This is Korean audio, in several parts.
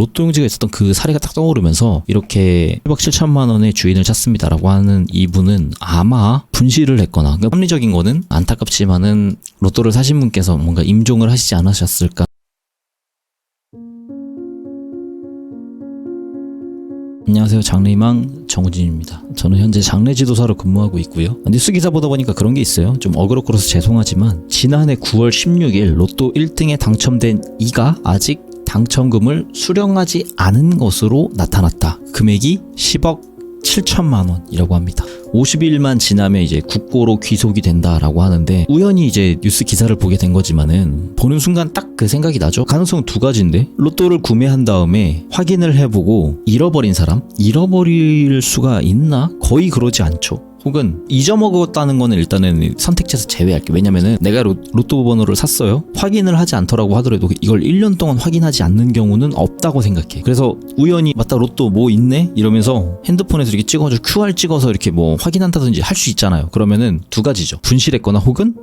로또 용지가 있었던 그 사례가 딱 떠오르면서 이렇게 1박 7천만 원의 주인을 찾습니다라고 하는 이분은 아마 분실을 했거나 그러니까 합리적인 거는 안타깝지만은 로또를 사신 분께서 뭔가 임종을 하시지 않으셨을까 안녕하세요. 장래희망 정우진입니다. 저는 현재 장례 지도사로 근무하고 있고요. 뉴스 기사 보다 보니까 그런 게 있어요. 좀 어그로끌어서 죄송하지만 지난해 9월 16일 로또 1등에 당첨된 이가 아직 당첨금을 수령하지 않은 것으로 나타났다. 금액이 10억 7천만 원이라고 합니다. 50일만 지나면 이제 국고로 귀속이 된다라고 하는데 우연히 이제 뉴스 기사를 보게 된 거지만은 보는 순간 딱 그 생각이 나죠. 가능성 두 가지인데 로또를 구매한 다음에 확인을 해보고 잃어버린 사람 잃어버릴 수가 있나? 거의 그러지 않죠. 혹은 잊어먹었다는 거는 일단은 선택지에서 제외할게. 왜냐면은 내가 로, 로또 번호를 샀어요. 확인을 하지 않더라고 하더라도 이걸 1년 동안 확인하지 않는 경우는 없다고 생각해. 그래서 우연히 맞다 로또 뭐 있네 이러면서 핸드폰에서 이렇게 찍어가지고 QR 찍어서 이렇게 뭐 확인한다든지 할 수 있잖아요. 그러면은 두 가지죠. 분실했거나 혹은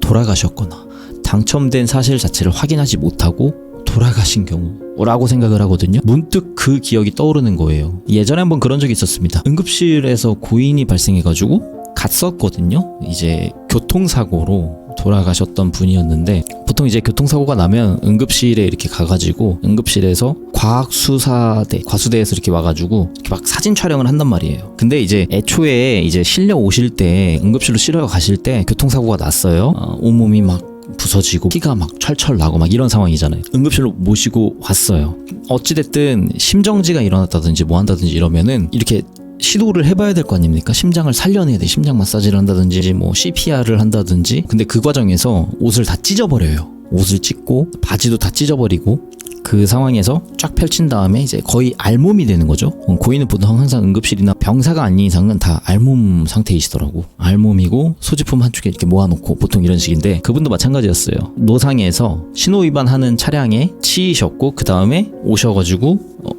돌아가셨거나 당첨된 사실 자체를 확인하지 못하고 돌아가신 경우라고 생각을 하거든요. 문득 그 기억이 떠오르는 거예요. 예전에 한번 그런 적이 있었습니다. 응급실에서 고인이 발생해가지고 갔었거든요. 이제 교통사고로 돌아가셨던 분이었는데 보통 이제 교통사고가 나면 응급실에 이렇게 가가지고 응급실에서 과학수사대 과수대에서 이렇게 와가지고 이렇게 막 사진 촬영을 한단 말이에요. 근데 이제 애초에 이제 실려 오실 때 응급실로 실려 가실 때 교통사고가 났어요. 어, 온몸이 막 부서지고 피가 막 철철 나고 막 이런 상황이잖아요. 응급실로 모시고 왔어요. 어찌됐든 심정지가 일어났다든지 뭐 한다든지 이러면은 이렇게 시도를 해봐야 될 거 아닙니까? 심장을 살려내야 돼. 심장 마사지를 한다든지 뭐 CPR을 한다든지. 근데 그 과정에서 옷을 다 찢어버려요. 옷을 찢고 바지도 다 찢어버리고 그 상황에서 쫙 펼친 다음에 이제 거의 알몸이 되는 거죠. 어, 고인은 보통 항상 응급실이나 병사가 아닌 이상은 다 알몸 상태이시더라고. 알몸이고 소지품 한쪽에 이렇게 모아놓고 보통 이런 식인데 그분도 마찬가지였어요. 노상에서 신호 위반하는 차량에 치이셨고 그 다음에 오셔가지고 어,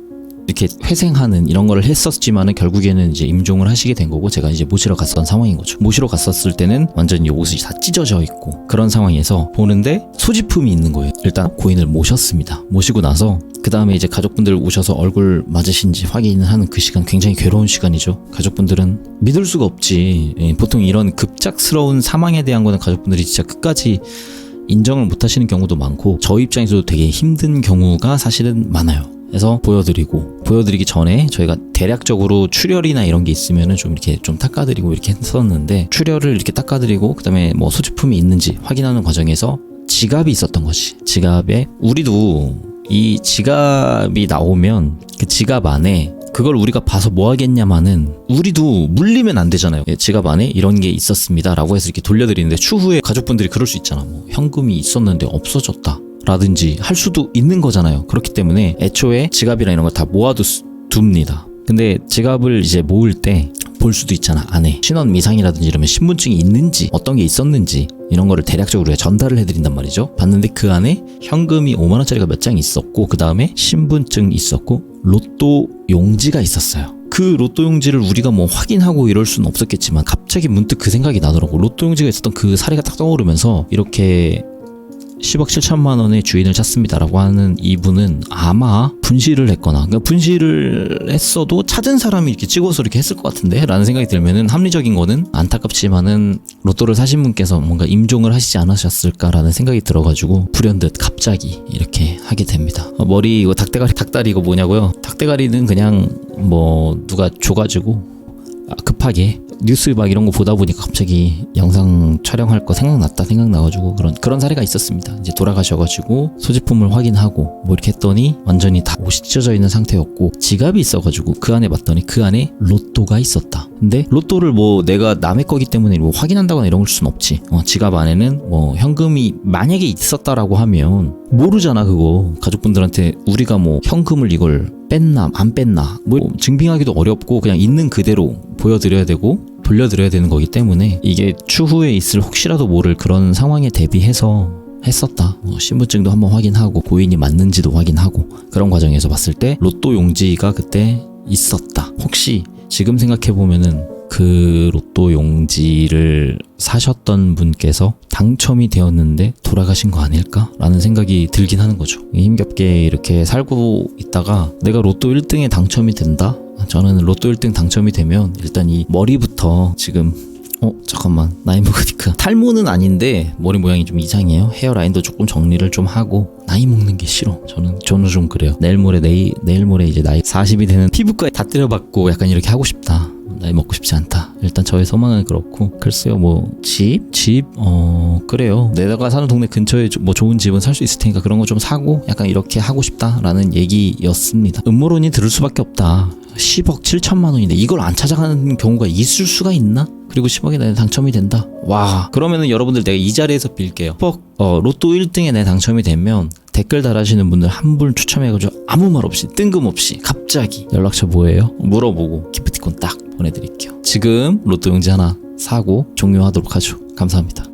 이렇게 회생하는 이런 거를 했었지만은 결국에는 이제 임종을 하시게 된 거고 제가 이제 모시러 갔던 상황인 거죠. 모시러 갔었을 때는 완전히 옷이 다 찢어져 있고 그런 상황에서 보는데 소지품이 있는 거예요. 일단 고인을 모셨습니다. 모시고 나서 그 다음에 이제 가족분들 오셔서 얼굴 맞으신지 확인을 하는 그 시간 굉장히 괴로운 시간이죠. 가족분들은 믿을 수가 없지. 예, 보통 이런 급작스러운 사망에 대한 거는 가족분들이 진짜 끝까지 인정을 못 하시는 경우도 많고 저 입장에서도 되게 힘든 경우가 사실은 많아요. 그래서 보여드리고 보여드리기 전에 저희가 대략적으로 출혈이나 이런 게 있으면은 좀 이렇게 좀 닦아드리고 이렇게 했었는데 출혈을 이렇게 닦아드리고 그다음에 뭐 소지품이 있는지 확인하는 과정에서 지갑이 있었던 것이 지갑에 우리도 이 지갑이 나오면 그 지갑 안에 그걸 우리가 봐서 뭐 하겠냐마는 우리도 물리면 안 되잖아요. 예, 지갑 안에 이런 게 있었습니다라고 해서 이렇게 돌려드리는데 추후에 가족분들이 그럴 수 있잖아. 뭐 현금이 있었는데 없어졌다. 라든지 할 수도 있는 거잖아요. 그렇기 때문에 애초에 지갑이나 이런 걸다 모아둡니다. 근데 지갑을 이제 모을 때 볼 수도 있잖아 안에 신원 미상이라든지 이러면 신분증이 있는지 어떤 게 있었는지 이런 거를 대략적으로 전달을 해드린단 말이죠 봤는데 그 안에 현금이 5만 원짜리가 몇 장 있었고 그 다음에 신분증 있었고 로또 용지가 있었어요 그 로또 용지를 우리가 뭐 확인하고 이럴 수는 없었겠지만 갑자기 문득 그 생각이 나더라고 로또 용지가 있었던 그 사례가 딱 떠오르면서 이렇게 10억 7천만 원의 주인을 찾습니다라고 하는 이분은 아마 분실을 했거나 그러니까 분실을 했어도 찾은 사람이 이렇게 찍어서 이렇게 했을 것 같은데 라는 생각이 들면은 합리적인 거는 안타깝지만은 로또를 사신 분께서 뭔가 임종을 하시지 않으셨을까라는 생각이 들어가지고 불현듯 갑자기 이렇게 하게 됩니다. 어, 머리 이거 닭대가리 닭다리 이거 뭐냐고요? 닭대가리는 그냥 뭐 누가 줘가지고 아, 급하게 뉴스 막 이런 거 보다 보니까 갑자기 영상 촬영할 거 생각났다 생각나가지고 그런 그런 사례가 있었습니다. 이제 돌아가셔가지고 소지품을 확인하고 뭐 이렇게 했더니 완전히 다 옷이 찢어져 있는 상태였고 지갑이 있어가지고 그 안에 봤더니 그 안에 로또가 있었다. 근데 로또를 뭐 내가 남의 거기 때문에 뭐 확인한다거나 이런 걸 수는 없지. 어, 지갑 안에는 뭐 현금이 만약에 있었다라고 하면 모르잖아 그거 가족분들한테 우리가 뭐 현금을 이걸 뺐나 안 뺐나 뭐 증빙하기도 어렵고 그냥 있는 그대로 보여드려야 되고 돌려드려야 되는 거기 때문에 이게 추후에 있을 혹시라도 모를 그런 상황에 대비해서 했었다. 뭐 신분증도 한번 확인하고 고인이 맞는지도 확인하고 그런 과정에서 봤을 때 로또 용지가 그때 있었다. 혹시 지금 생각해 보면은 그 로또 용지를 사셨던 분께서 당첨이 되었는데 돌아가신 거 아닐까라는 생각이 들긴 하는 거죠. 힘겹게 이렇게 살고 있다가 내가 로또 1등에 당첨이 된다? 저는 로또 1등 당첨이 되면 일단 이 머리부터 지금 어 잠깐만 나이 먹으니까. 탈모는 아닌데 머리 모양이 좀 이상해요. 헤어라인도 조금 정리를 좀 하고 나이 먹는 게 싫어. 저는 저는 좀 그래요. 내일 모레 내일 내일 모레 이제 나이 40이 되는 피부과 다 때려받고 약간 이렇게 하고 싶다 나이 먹고 싶지 않다 일단 저의 소망은 그렇고 글쎄요 뭐 집 집 어 그래요 내가 사는 동네 근처에 좀뭐 좋은 집은 살 수 있을 테니까 그런 거 좀 사고 약간 이렇게 하고 싶다라는 얘기였습니다 음모론이 들을 수밖에 없다 10억 7천만 원인데 이걸 안 찾아가는 경우가 있을 수가 있나? 그리고 10억에 내가 당첨이 된다. 와. 그러면은 여러분들 내가 이 자리에서 빌게요. 10억 어, 로또 1등에 내 당첨이 되면 댓글 달아주시는 분들 한 분 추첨해가지고 아무 말 없이 뜬금없이 갑자기 연락처 뭐예요? 물어보고 기프티콘 딱 보내드릴게요. 지금 로또 용지 하나 사고 종료하도록 하죠. 감사합니다.